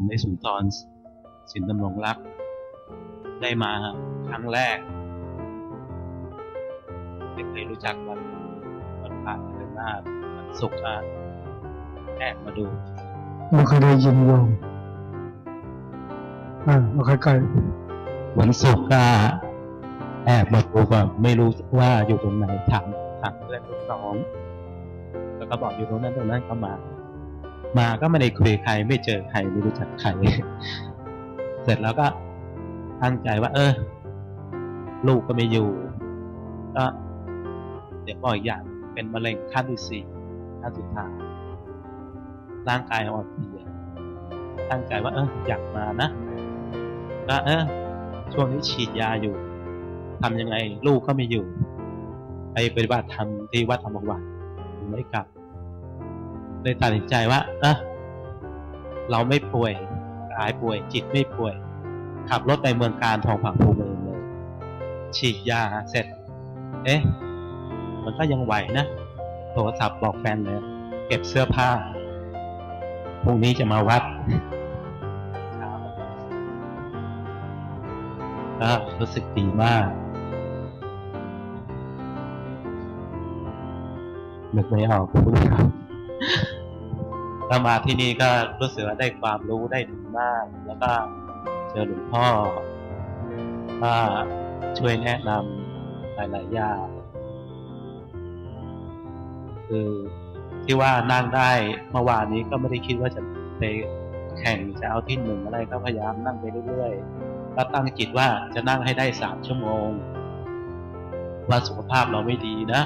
ผมในสุนทรสินดำรงรัก ได้มาครั้งแรก ไม่เคยรู้จักวันวันผ่านเดือนหน้าวันศุกร์มาแอบมาดูไม่เคยได้ยินโยมอ่าเอาใกล้วันศุกร์ก็แอบมาดูก่อนไม่รู้ว่าอยู่ตรงไหนถามถามเพื่อนรุ่นน้อง แล้วก็บอกอยู่ตรงนั้นตรงนั้นก็มา มาก็ไม่ได้คุยใคร ไม่เจอใครไม่รู้จักใคร เสร็จแล้วก็ตั้งใจว่า เออ ลูกก็ไม่อยู่ ก็เดี๋ยวบอกอีกอย่างเป็นมะเร็งขั้นที่สี่ขั้นสุดท้ายร่างกายอ่อนเพลียตั้งใจว่า เอออยากมานะก็เออช่วงนี้ฉีดยาอยู่ทำยังไง ลูกก็ไม่อยู่ ไปปฏิบัติธรรมที่วัดธรรมวันไม่กลับ เลยตัดสินใจว่าเออเราไม่ป่วยกายป่วย จิตไม่ป่วย ขับรถในเมืองการทองผาภูมิเองเลยฉีดยาเสร็จ เอ๊ะ มันก็ยังไหวนะ โทรศัพท์บอกแฟนเลย เก็บเสื้อผ้าพรุ่งนี้จะมาวัดก็รู้สึกดีมากนึกไม่ออกพูดครับ ก็มาที่นี่ก็รู้สึกว่าได้ความรู้ได้ดีมาก แล้วก็เจอหลวงพ่อก็ช่วยแนะนำหลายๆอย่างคือที่ว่านั่งได้เมื่อวานนี้ก็ไม่ได้คิดว่าจะไปแข่งจะเอาที่หนึ่งอะไรก็พยายามนั่งไปเรื่อยๆก็ตั้งจิตว่าจะนั่งให้ได้สามชั่วโมง ว่าสุขภาพเราไม่ดีนะ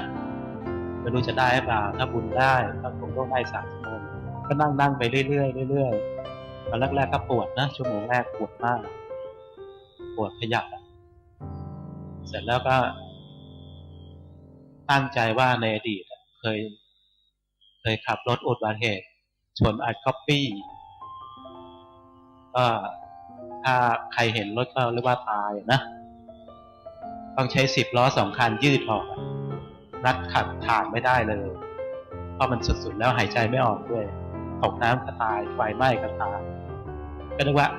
ไม่รู้จะได้หรือเปล่า ถ้าบุญได้ก็คงต้องได้สามชั่วโมงก็นั่งนั่งไปเรื่อยๆเรื่อยๆตอนแรกๆก็ปวดนะชั่วโมงแรกปวดมาก ปวดขยับเสร็จแล้วก็ตั้งใจว่าในอดีตเคย เคยขับรถอุบัติเหตุชนอัดคอปปี้ก็ถ้าใครเห็นรถก็เรียกว่าตายนะ ต้องใช้สิบล้อสองคันยืดออก อะรัดขัดฐานไม่ได้เลย เพราะมันสุดๆแล้วหายใจไม่ออกด้วยตกน้ำก็ตายไฟไหม้ก็ตายก็นึกว่า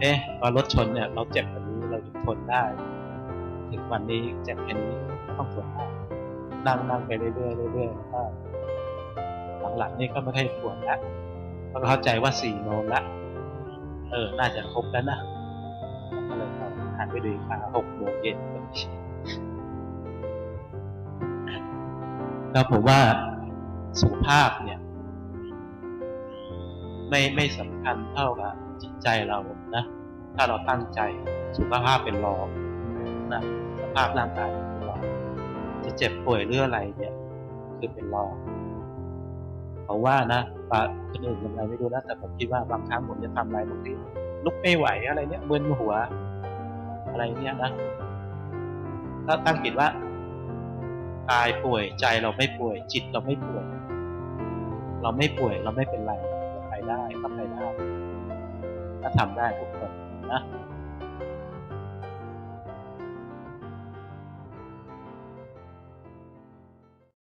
เอ๊ะพอรถชนเนี่ย เราเจ็บแบบนี้เราทนได้ ถึงวันนี้เจ็บแค่นี้ต้องทนได้นั่งนั่งไปเรื่อยๆเรื่อยๆแล้วก็หลังๆนี่ก็ไม่ค่อยปวดล้วเพราะเข้าใจว่าสี่โมงละเออ น่าจะครบแล้วนะก็เลยก็หันไปดูอีกค่าหกโมงเย็น แล้วผมว่าสุขภาพเนี่ย ไม่ไม่สำคัญเท่ากับจิตใจเรานะ ถ้าเราตั้งใจสุขภาพเป็นรองนะสภาพร่างกายเป็นรองจะเจ็บป่วยหรืออะไรเนี่ยคือเป็นรองเพราะว่านะปะคนอื่นยังไงไม่รู้นะแต่ผมคิดว่าบางครั้งผมจะทำอะไรบางทีลุกไม่ไหวอะไรเนี่ยมึนหัว อะไรเนี่ยนะถ้าตั้งจิตว่า กายป่วยใจเราไม่ป่วย จิตเราไม่ป่วย เราไม่ป่วยเราไม่เป็นไรเราไปได้ก็ไปได้ ถ้าทำได้ทุกคนนะ